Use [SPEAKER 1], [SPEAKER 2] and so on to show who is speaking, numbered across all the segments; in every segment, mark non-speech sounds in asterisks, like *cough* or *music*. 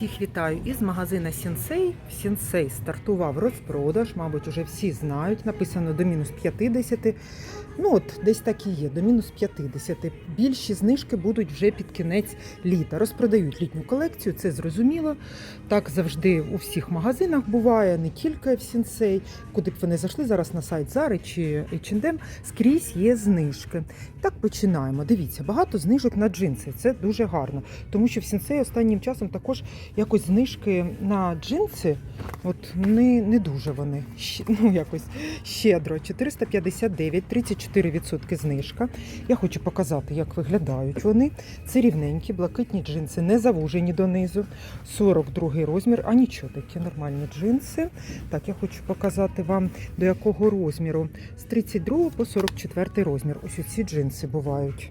[SPEAKER 1] Всіх вітаю із магазина Сінсей. Сінсей стартував розпродаж, мабуть, вже всі знають. Написано до мінус 50. Ну от десь так і є, до мінус 50. Більші знижки будуть вже під кінець літа. Розпродають літню колекцію, це зрозуміло. Так завжди у всіх магазинах буває, не тільки в Сінсей. Куди б ви не зайшли зараз на сайт Зари чи H&M, скрізь є знижки. Так починаємо. Дивіться, багато знижок на джинси. Це дуже гарно, тому що в Сінсей останнім часом також якось знижки на джинси, от не, не дуже вони. Ну, якось щедро. 459, 34% знижка. Я хочу показати, як виглядають вони. Це рівненькі, блакитні джинси, не завужені донизу. 42 розмір, а нічого такі нормальні джинси. Так, я хочу показати вам до якого розміру. З 32 по 44 розмір. Ось ці джинси бувають.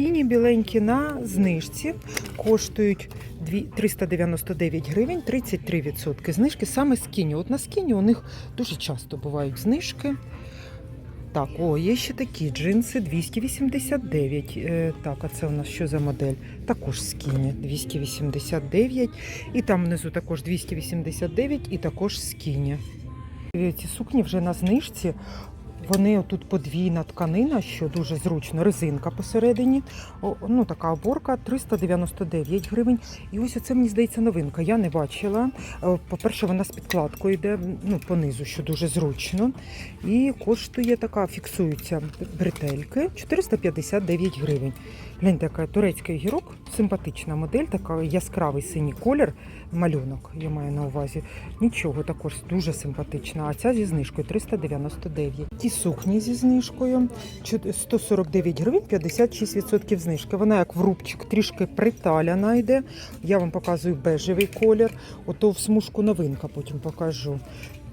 [SPEAKER 1] Сіні біленькі на знижці коштують 399 гривень, 33% знижки саме скіні. От на скіні у них дуже часто бувають знижки. Так, о, є ще такі джинси 289. Е, так, а це у нас що за модель? Також скіні 289. І там внизу також 289 і також скіні. Ці сукні вже на знижці. Вони тут подвійна тканина, що дуже зручно, резинка посередині. Ну, така оборка 399 гривень. І ось оце, мені здається, новинка. Я не бачила. Е, По-перше, вона з підкладкою йде ну, понизу, що дуже зручно. І коштує така, фіксуються бретельки 459 гривень. Гляньте, яка турецький гірок, симпатична модель, така яскравий синій колір, малюнок, я маю на увазі. Нічого, також дуже симпатична. А ця зі знижкою 399. Ті сукні зі знижкою 149 гривень, 56% знижки. Вона як в рубчик трішки приталяна йде. Я вам показую бежевий колір. Ото в смужку новинка потім покажу.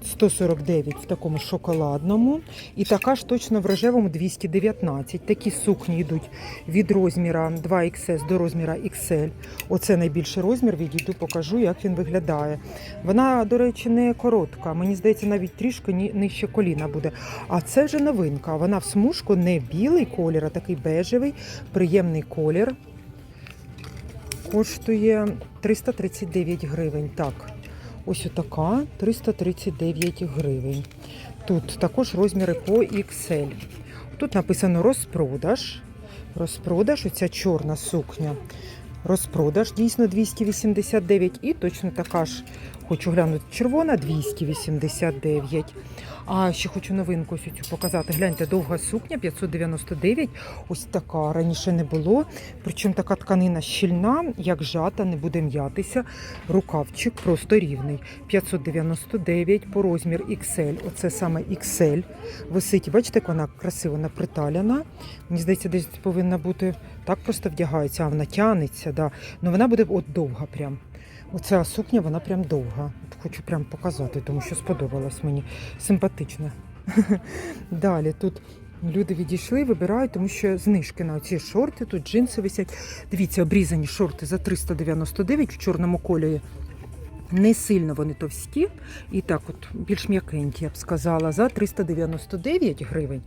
[SPEAKER 1] 149 в такому шоколадному. І така ж точно в рожевому 219. Такі сукні йдуть від розміра 2XS до розміра XL. Оце найбільший розмір. Відійду, покажу, як він виглядає. Вона, до речі, не коротка. Мені здається, навіть трішки нижче коліна буде. А це вже новинка. Вона в смужку не білий колір, а такий бежевий, приємний колір. Коштує 339 гривень. Так. Ось отака 339 гривень. Тут також розміри по XL. Тут написано розпродаж. Розпродаж, оця чорна сукня. Розпродаж дійсно 289 і точно така ж, хочу глянути, червона 289. А ще хочу новинку цю показати. Гляньте, довга сукня 599. Ось така раніше не було. Причому така тканина щільна, як жата, не буде м'ятися. Рукавчик просто рівний. 599 по розмір XL. Оце саме XL. Висить, бачите, як вона красиво наприталяна. Мені здається, десь повинна бути так просто вдягається, а вона тянеться. Да. Ну вона буде от довга прям. Оця сукня, вона прям довга. Хочу прям показати, тому що сподобалась мені. Симпатична. *laughs* Далі тут люди відійшли, вибирають, тому що знижки на ці шорти, тут джинси висять. Дивіться, обрізані шорти за 399 в чорному кольорі. Не сильно вони товсті, і так от більш м'якенькі, я б сказала, за 399 гривень.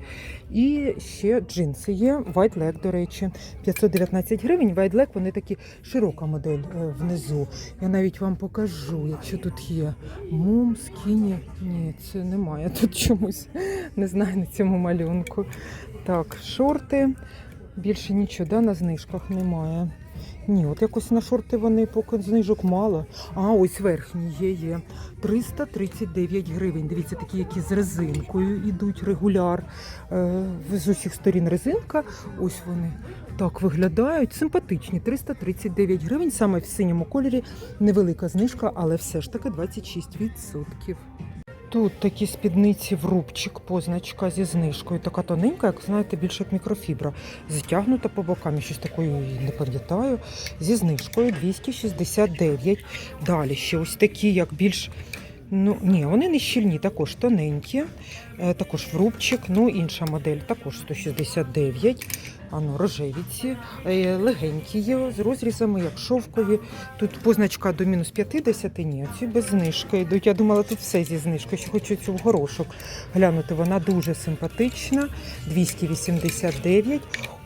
[SPEAKER 1] І ще джинси є, White Leg, до речі, 519 гривень. White Leg, вони такі широка модель е, внизу. Я навіть вам покажу, якщо тут є мум, скіні. Ні, це немає тут чомусь. Не знаю на цьому малюнку. Так, шорти. Більше нічого да, на знижках немає. Ні, от якось на шорти вони поки знижок мало. А ось верхні є, є. 339 гривень. Дивіться, такі, які з резинкою йдуть регуляр. Е, з усіх сторін резинка. Ось вони так виглядають. Симпатичні. 339 гривень. Саме в синьому кольорі невелика знижка, але все ж таки 26%. Тут такі спідниці в рубчик, позначка зі знижкою. Така тоненька, як знаєте, більше як мікрофібра. Затягнута по бокам, щось такої не пам'ятаю. Зі знижкою 269. Далі ще ось такі, як більш. Ну, ні, вони не щільні, також тоненькі, також в рубчик, ну інша модель, також 169. Ано, рожеві ці, е, легенькі є з розрізами, як шовкові. Тут позначка до мінус 50, ні, ці без знижки йдуть. Я думала, тут все зі знижкою. Ще хочу цю в горошок глянути. Вона дуже симпатична. 289.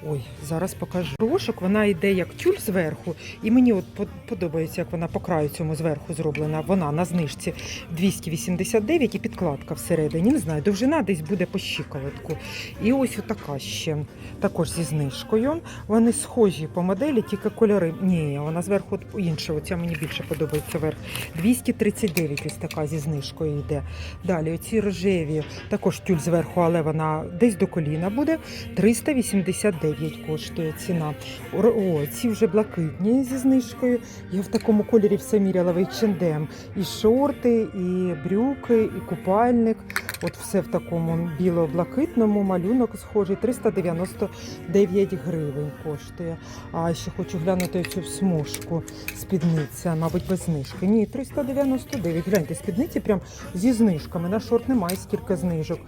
[SPEAKER 1] Ой, зараз покажу. Горошок, вона йде як тюль зверху, і мені от подобається, як вона по краю цьому зверху зроблена. Вона на знижці 289 і підкладка всередині. Не знаю, довжина десь буде по щиколотку. І ось отака ще, також зі знижкою. Вони схожі по моделі, тільки кольори. Ні, вона зверху інша. Оця мені більше подобається верх. 239 ось така зі знижкою йде. Далі оці рожеві, також тюль зверху, але вона десь до коліна буде. 389 коштує ціна. О, ці вже блакитні зі знижкою. Я в такому кольорі все міряла в. І шорти, і брюки, і купальник. От все в такому біло-блакитному малюнок схожий. 399 гривень коштує. А ще хочу глянути цю смужку спідниця, мабуть, без знижки. Ні, 399. Гляньте, спідниці прям зі знижками. На шорт немає стільки знижок.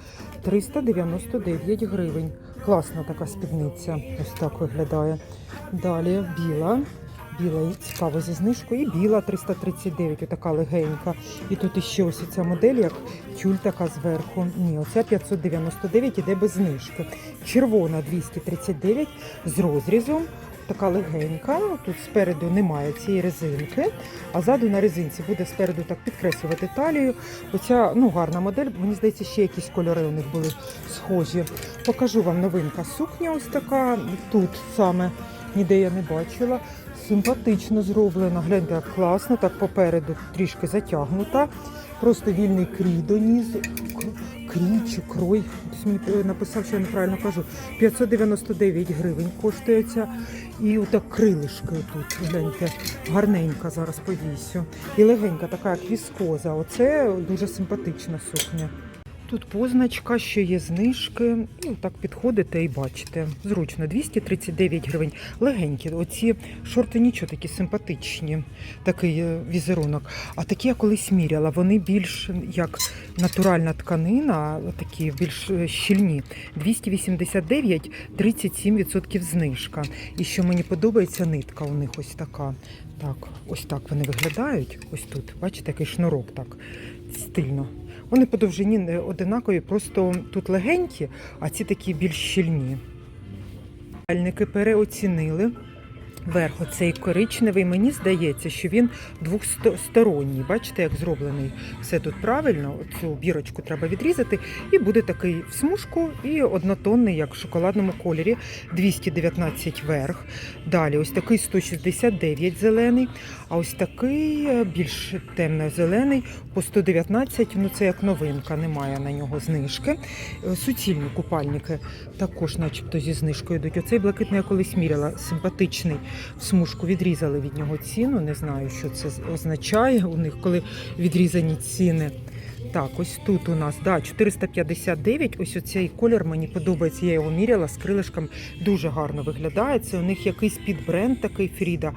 [SPEAKER 1] 399 гривень. Класна така спідниця. Ось так виглядає. Далі біла. Біла і цікаво зі знижкою. І біла 339, отака легенька. І тут іще ось ця модель, як тюль така зверху. Ні, оця 599 іде без знижки. Червона 239 з розрізом. Така легенька. Тут спереду немає цієї резинки, а ззаду на резинці буде спереду так підкреслювати талію. Оця ну, гарна модель. Мені здається, ще якісь кольори у них були схожі. Покажу вам новинка сукня. Ось така. Тут саме ніде я не бачила. Симпатично зроблена. Гляньте, як класно, так попереду трішки затягнута. Просто вільний крій донизу. Крій чи крой. Мені написав, що я неправильно кажу. 599 гривень коштує ця. І отак крилишки тут, гляньте, гарненька зараз повісю. І легенька, така як віскоза. Оце дуже симпатична сукня. Тут позначка, що є знижки, і отак підходите і бачите. Зручно, 239 гривень. Легенькі. Оці шорти нічого такі симпатичні, такий е, візерунок. А такі я колись міряла, вони більш як натуральна тканина, такі більш е, щільні. 289, 37% знижка. І що мені подобається, нитка у них ось така. Так, ось так вони виглядають. Ось тут. Бачите, який шнурок так стильно. Вони по довжині не одинакові, просто тут легенькі, а ці такі більш щільні. Пальники переоцінили. Верх оцей коричневий, мені здається, що він двосторонній. Бачите, як зроблений все тут правильно. Цю бірочку треба відрізати, і буде такий в смужку і однотонний, як в шоколадному кольорі, 219 верх. Далі ось такий 169 зелений, а ось такий е, більш темно-зелений по 119, ну це як новинка, немає на нього знижки. Е, Суцільні купальники також, начебто, зі знижкою йдуть. Оцей блакитний я колись міряла, симпатичний. В смужку відрізали від нього ціну. Не знаю, що це означає у них, коли відрізані ціни. Так, ось тут у нас да, 459. Ось оцей колір мені подобається. Я його міряла з крилишком. Дуже гарно виглядає. Це у них якийсь підбренд такий Фріда.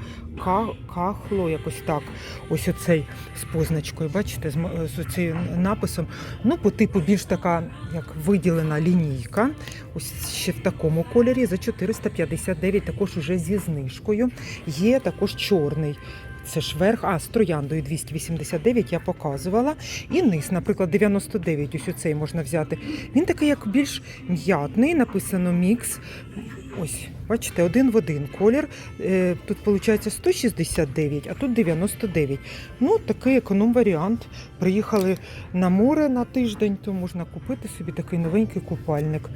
[SPEAKER 1] Кахло, якось так. Ось оцей з позначкою. Бачите, з, м- з цим написом. Ну, по типу більш така, як виділена лінійка. Ось ще в такому кольорі за 459, також уже зі знижкою. Є також чорний. Це ж верх, а з трояндою 289 я показувала. І низ, наприклад, 99, ось оцей можна взяти. Він такий як більш м'ятний, написано мікс. Ось, бачите, один в один колір. Е, Тут виходить 169, а тут 99. Ну, такий економ-варіант. Приїхали на море на тиждень, то можна купити собі такий новенький купальник.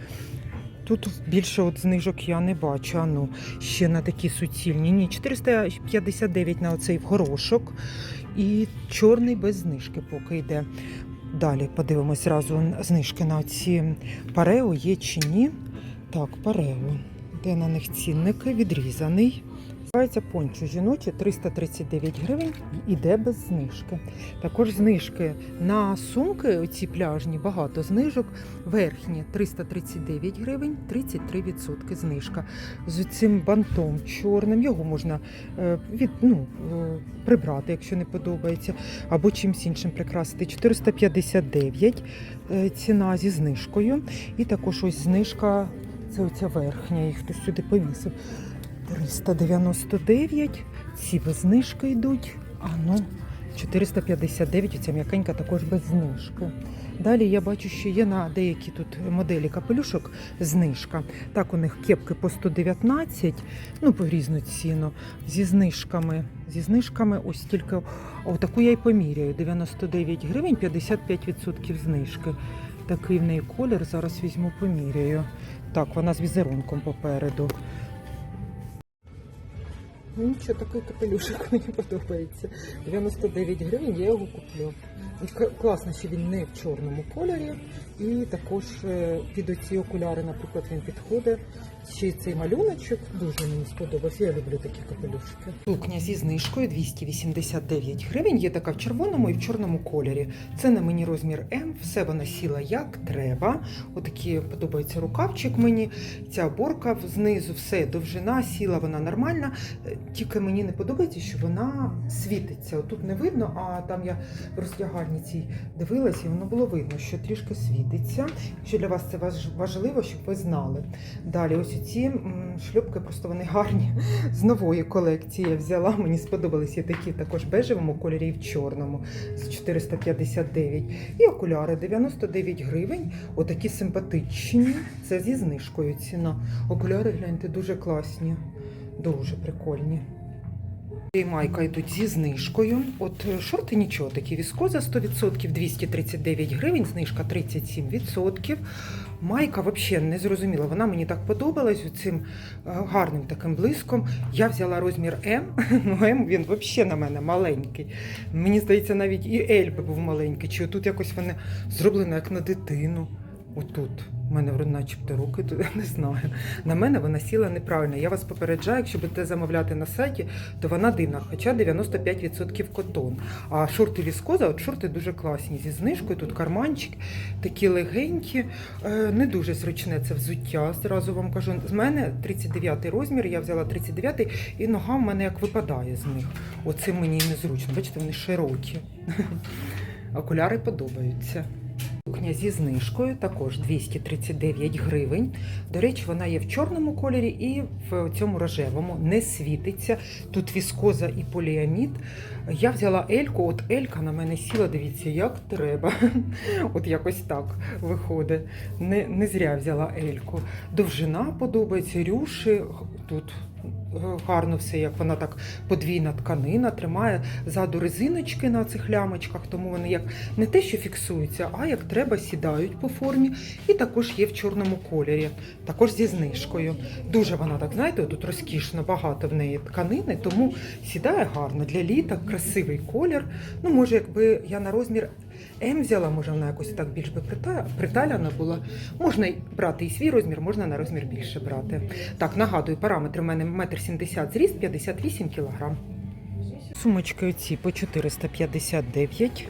[SPEAKER 1] Тут більше от знижок я не бачу. А ну, ще на такі суцільні. Ні, 459 на оцей горошок. І чорний без знижки поки йде. Далі подивимось зразу знижки на ці парео є чи ні. Так, парео. Де на них цінники? Відрізаний. Називається пончо жіночі 339 гривень і іде без знижки. Також знижки на сумки, оці пляжні, багато знижок. Верхні 339 гривень, 33% знижка. З цим бантом чорним його можна е, від, ну, е, прибрати, якщо не подобається, або чимсь іншим прикрасити. 459 е, ціна зі знижкою. І також ось знижка, це оця верхня, їх хтось сюди повісив. 399. Ці без знижки йдуть. А ну, 459, оця м'якенька також без знижки. Далі я бачу, що є на деякі тут моделі капелюшок знижка. Так, у них кепки по 119, ну по різну ціну. Зі знижками. Зі знижками ось тільки отаку я й поміряю. 99 гривень, 55% знижки. Такий в неї колір. Зараз візьму поміряю. Так, вона з візерунком попереду. Нічого, такий капелюшок *laughs* мені подобається. 99 гривень, я його куплю. Класно, що він не в чорному кольорі. І також е, під оці окуляри, наприклад, він підходить. Ще цей малюночок дуже мені сподобався. Я люблю такі капелюшки. Сукня зі знижкою 289 гривень. Є така в червоному і в чорному кольорі. Це на мені розмір М. Все вона сіла як треба. Отакі подобається рукавчик мені. Ця оборка знизу, все довжина, сіла вона нормальна. Е, Тільки мені не подобається, що вона світиться. Тут не видно, а там я в роздягальні цій дивилась, і воно було видно, що трішки світиться. Що для вас це важливо, щоб ви знали. Далі, ось ці шлюпки просто вони гарні з нової колекції. Я взяла. Мені сподобалися такі також бежевому кольорі в чорному з 459. І окуляри 99 гривень. Отакі симпатичні. Це зі знижкою ціна. Окуляри, гляньте, дуже класні, дуже прикольні. І майка йдуть зі знижкою. От е, шорти нічого, такі віскоза 100%, 239 гривень, знижка 37%. Майка взагалі не зрозуміла. Вона мені так подобалась цим е, гарним таким блиском. Я взяла розмір М. *laughs* Ну, М він взагалі на мене маленький. Мені здається, навіть і Ель би був маленький. Чи отут якось вони зроблено як на дитину. Отут. У мене вроде начебто руки тут *laughs* не знаю. На мене вона сіла неправильно. Я вас попереджаю, якщо будете замовляти на сайті, то вона дивна, хоча 95% котон. А шорти віскоза, от шорти дуже класні зі знижкою. Тут карманчик, такі легенькі, е, не дуже зручне це взуття. Зразу вам кажу. З мене 39 розмір, я взяла 39 і нога в мене як випадає з них. Оце мені незручно. Бачите, вони широкі. *laughs* Окуляри подобаються. Сукня зі знижкою також 239 гривень. До речі, вона є в чорному кольорі і в цьому рожевому. Не світиться. Тут віскоза і поліамід. Я взяла Ельку, от Елька на мене сіла, дивіться, як треба. *laughs* От якось так виходить. Не, не зря взяла Ельку. Довжина подобається, рюші тут. Гарно все, як вона так подвійна тканина, тримає ззаду резиночки на цих лямочках, тому вони як не те, що фіксуються, а як треба, сідають по формі. І також є в чорному кольорі, також зі знижкою. Дуже вона так, знаєте, тут розкішно, багато в неї тканини, тому сідає гарно для літа, красивий колір. Ну, може, якби я на розмір М взяла, може вона якось так більш би приталяна була. Можна брати і свій розмір, можна на розмір більше брати. Так, нагадую, параметри в мене 1,70 м зріст, 58 кг. Сумочки оці по 459,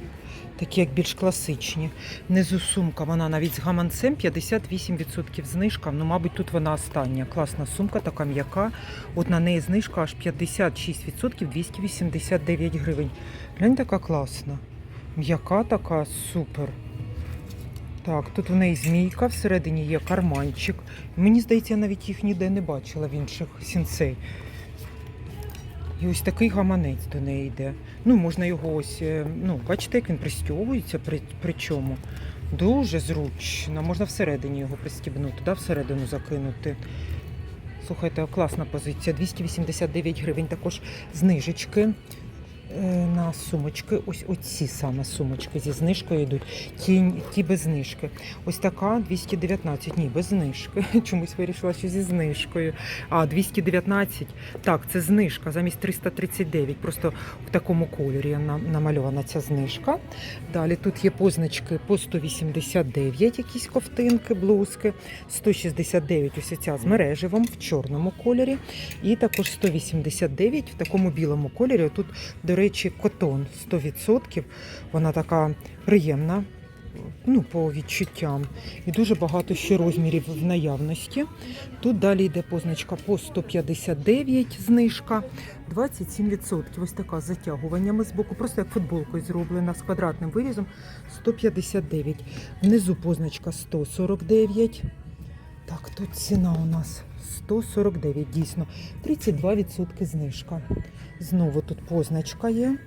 [SPEAKER 1] такі як більш класичні. Внизу сумка, вона навіть з гаманцем 58% знижка. Ну, мабуть, тут вона остання. Класна сумка, така м'яка. От на неї знижка аж 56%, 289 гривень. Глянь, така класна. М'яка така, супер. Так, тут в неї змійка, всередині є карманчик. Мені здається, я навіть їх ніде не бачила в інших сінцей. І ось такий гаманець до неї йде. Ну, можна його ось, е, ну, бачите, як він пристягується, при, при чому. Дуже зручно. Можна всередині його пристібнути, да, всередину закинути. Слухайте, класна позиція. 289 гривень. Також знижечки на сумочки. Ось оці саме сумочки зі знижкою йдуть. Ті, ті без знижки. Ось така 219. Ні, без знижки. *laughs* Чомусь вирішила, що зі знижкою. А 219. Так, це знижка замість 339. Просто в такому кольорі на- намальована ця знижка. Далі тут є позначки по 189, якісь ковтинки, блузки. 169 ось ця з мереживом в чорному кольорі. І також 189 в такому білому кольорі. Тут, до речі, котон 100%. Вона така приємна. Ну, по відчуттям. І дуже багато ще розмірів в наявності. Тут далі йде позначка по 159 знижка, 27%. Ось така з затягуваннями з боку, просто як футболкою зроблена з квадратним вирізом 159. Внизу позначка 149. Так, тут ціна у нас 149, дійсно. 32% знижка. Знову тут позначка є.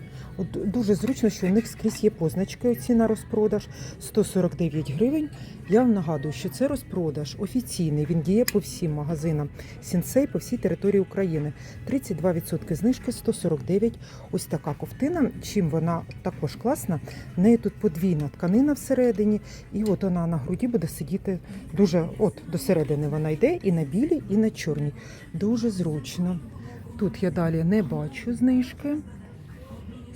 [SPEAKER 1] Дуже зручно, що у них скрізь є позначки оці на розпродаж 149 гривень. Я вам нагадую, що це розпродаж офіційний. Він діє по всім магазинам Сінсей по всій території України. 32% знижки 149. Ось така ковтина. Чим вона також класна. В неї тут подвійна тканина всередині, і от вона на груді буде сидіти дуже. От до середини вона йде і на білій, і на чорній. Дуже зручно. Тут я далі не бачу знижки.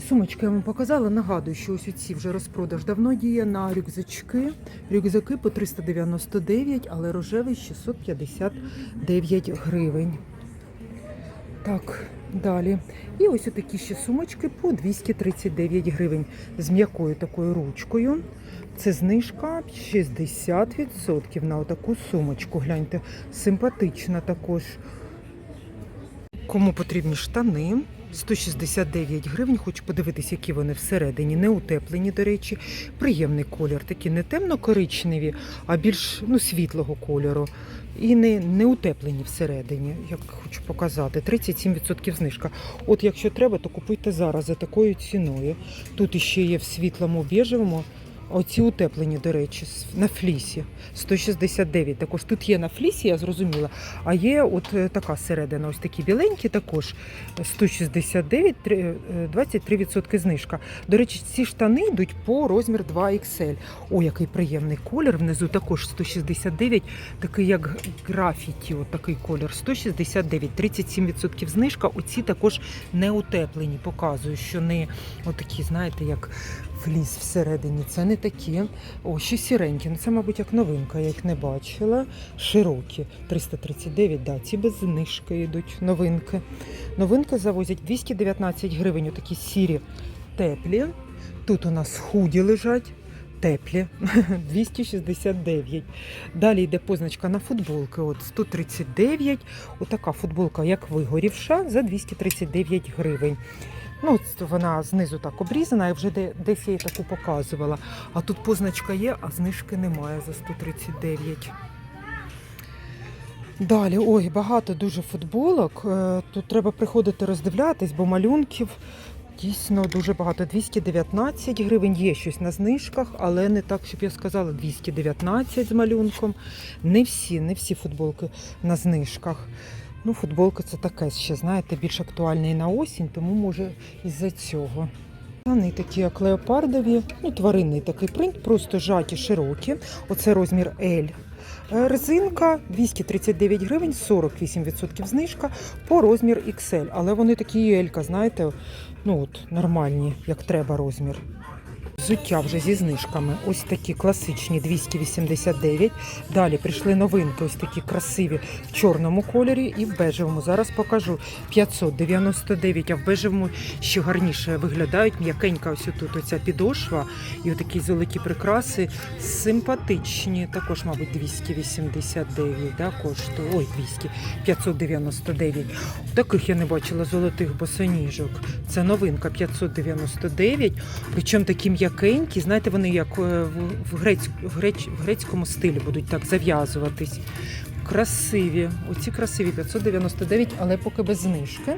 [SPEAKER 1] Сумочки я вам показала. Нагадую, що ось ці вже розпродаж давно діє на рюкзачки. Рюкзаки по 399, але рожевий 659 гривень. Так, далі. І ось такі ще сумочки по 239 гривень з м'якою такою ручкою. Це знижка 60% на отаку сумочку. Гляньте, симпатична також. Кому потрібні штани? 169 гривень. Хочу подивитися, які вони всередині. Не утеплені, до речі. Приємний колір. Такі не темно-коричневі, а більш ну, світлого кольору. І не, не утеплені всередині, як хочу показати. 37% знижка. От якщо треба, то купуйте зараз за такою ціною. Тут іще є в світлому біжевому. Оці утеплені, до речі, на флісі 169. Також тут є на флісі, я зрозуміла. А є от е, така середина, ось такі біленькі, також 169, е, 23% знижка. До речі, ці штани йдуть по розмір 2XL. О, який приємний колір. Внизу також 169, такий як графіті, от такий колір. 169, 37% знижка. Оці також не утеплені. Показую, що не отакі, знаєте, як фліс всередині. Це не такі. О, ще сіренькі. Ну це, мабуть, як новинка, я їх не бачила. Широкі. 339, да, ці без знижки йдуть. Новинки. Новинки завозять 219 гривень. Отакі сірі теплі. Тут у нас худі лежать. Теплі *laughs* 269. Далі йде позначка на футболки. От 139. Отака футболка, як вигорівша, за 239 гривень. Ну, вона знизу так обрізана, я вже десь я її таку показувала. А тут позначка є, а знижки немає за 139. Далі, ой, багато дуже футболок. Е, Тут треба приходити роздивлятись, бо малюнків дійсно дуже багато. 219 гривень є щось на знижках, але не так, щоб я сказала, 219 з малюнком. Не всі, не всі футболки на знижках. Ну, футболка це таке ще, знаєте, більш актуальне і на осінь, тому може із-за цього. Вони такі як леопардові, ну, тваринний такий принт, просто жаті, широкі. Оце розмір L. Е, Резинка 239 гривень, 48% знижка по розмір XL. Але вони такі L, знаєте, ну от нормальні, як треба розмір. Взуття вже зі знижками. Ось такі класичні 289. Далі прийшли новинки, ось такі красиві в чорному кольорі і в бежевому. Зараз покажу 599, а в бежевому ще гарніше виглядають. М'якенька ось тут оця підошва і отакі золоті прикраси. Симпатичні. Також, мабуть, 289 да, коштує. Ой, 200, 599. Таких я не бачила золотих босоніжок. Це новинка 599. Причому такі м'якенькі, знаєте, вони як е, в, грець, в, греч, в грецькому стилі будуть так зав'язуватись. Красиві. Оці красиві 599, але поки без знижки.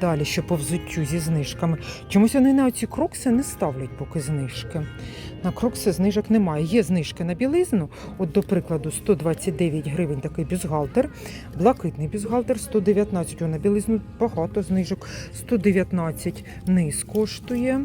[SPEAKER 1] Далі ще по взуттю зі знижками. Чомусь вони на оці крокси не ставлять поки знижки. На крокси знижок немає. Є знижки на білизну. От, до прикладу, 129 гривень такий бюстгальтер. Блакитний бюстгальтер 119. О, на білизну багато знижок. 119 низ коштує.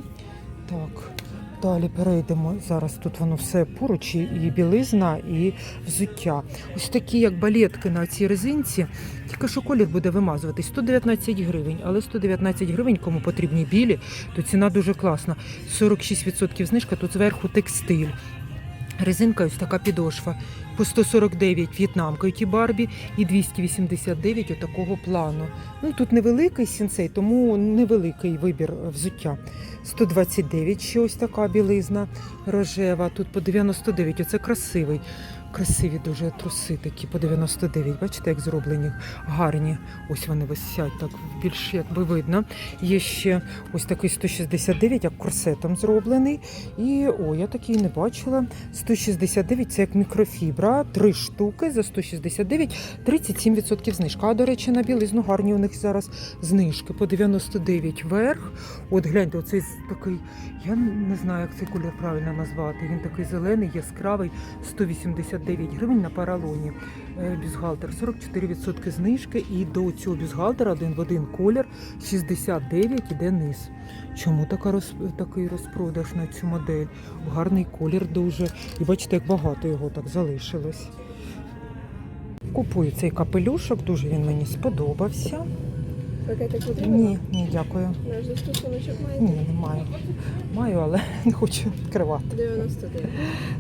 [SPEAKER 1] Так. Далі перейдемо. Зараз тут воно все поруч, і білизна, і взуття. Ось такі, як балетки на цій резинці, тільки що колір буде вимазувати. 119 гривень, але 119 гривень, кому потрібні білі, то ціна дуже класна. 46% знижка, тут зверху текстиль. Резинка ось така підошва. По 149 в'єтнамка ті Барбі і 289 отакого плану. Ну тут невеликий сінцей, тому невеликий вибір взуття. 129 ще ось така білизна рожева. Тут по 99, оце красивий. Красиві дуже труси такі по 99. Бачите, як зроблені гарні. Ось вони висять так більш якби видно. Є ще ось такий 169, як корсетом зроблений. І о, я такий не бачила. 169 це як мікрофібра, три штуки за 169, 37% знижка. А до речі, на білизну гарні у них зараз знижки по 99 верх. От гляньте, оцей такий, я не знаю, як цей колір правильно назвати. Він такий зелений, яскравий, 189 гривень на паралоні. Е, Бюстгальтер 44% знижки, і до цього бюстгальтера один в один колір 69 іде низ. Чому така роз, такий розпродаж на цю модель? Гарний колір дуже. І бачите, як багато його так залишилось. Купую цей капелюшок, дуже він мені сподобався.
[SPEAKER 2] Пакетик потрібен?
[SPEAKER 1] Ні, ні, дякую.
[SPEAKER 2] Наш застосуночок маєте?
[SPEAKER 1] Ні, не маю. Маю, але *laughs* не хочу відкривати.
[SPEAKER 2] 99.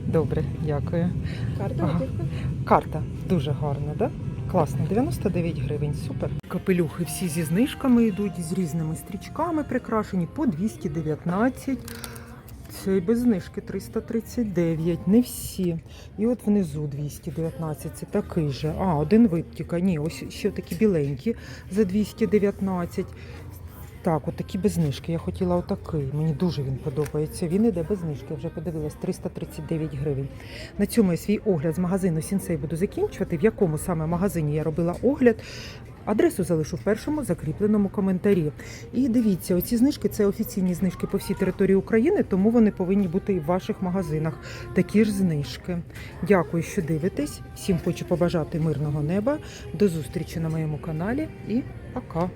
[SPEAKER 1] Добре, дякую.
[SPEAKER 2] Карта
[SPEAKER 1] Ага.
[SPEAKER 2] готівка?
[SPEAKER 1] Карта дуже гарна, да? Класно, 99 гривень, супер. Капелюхи всі зі знижками йдуть, з різними стрічками прикрашені по 219. Це і без знижки 339, не всі. І от внизу 219, це такий же. А, один вид. Ні, ось ще такі біленькі за 219. Так, от такі без знижки. Я хотіла отакий. Мені дуже він подобається. Він іде без знижки. Я вже подивилась 339 гривень. На цьому я свій огляд з магазину Сінсей буду закінчувати. В якому саме магазині я робила огляд. Адресу залишу в першому закріпленому коментарі. І дивіться, оці знижки це офіційні знижки по всій території України, тому вони повинні бути і в ваших магазинах. Такі ж знижки. Дякую, що дивитесь. Всім хочу побажати мирного неба. До зустрічі на моєму каналі і пока.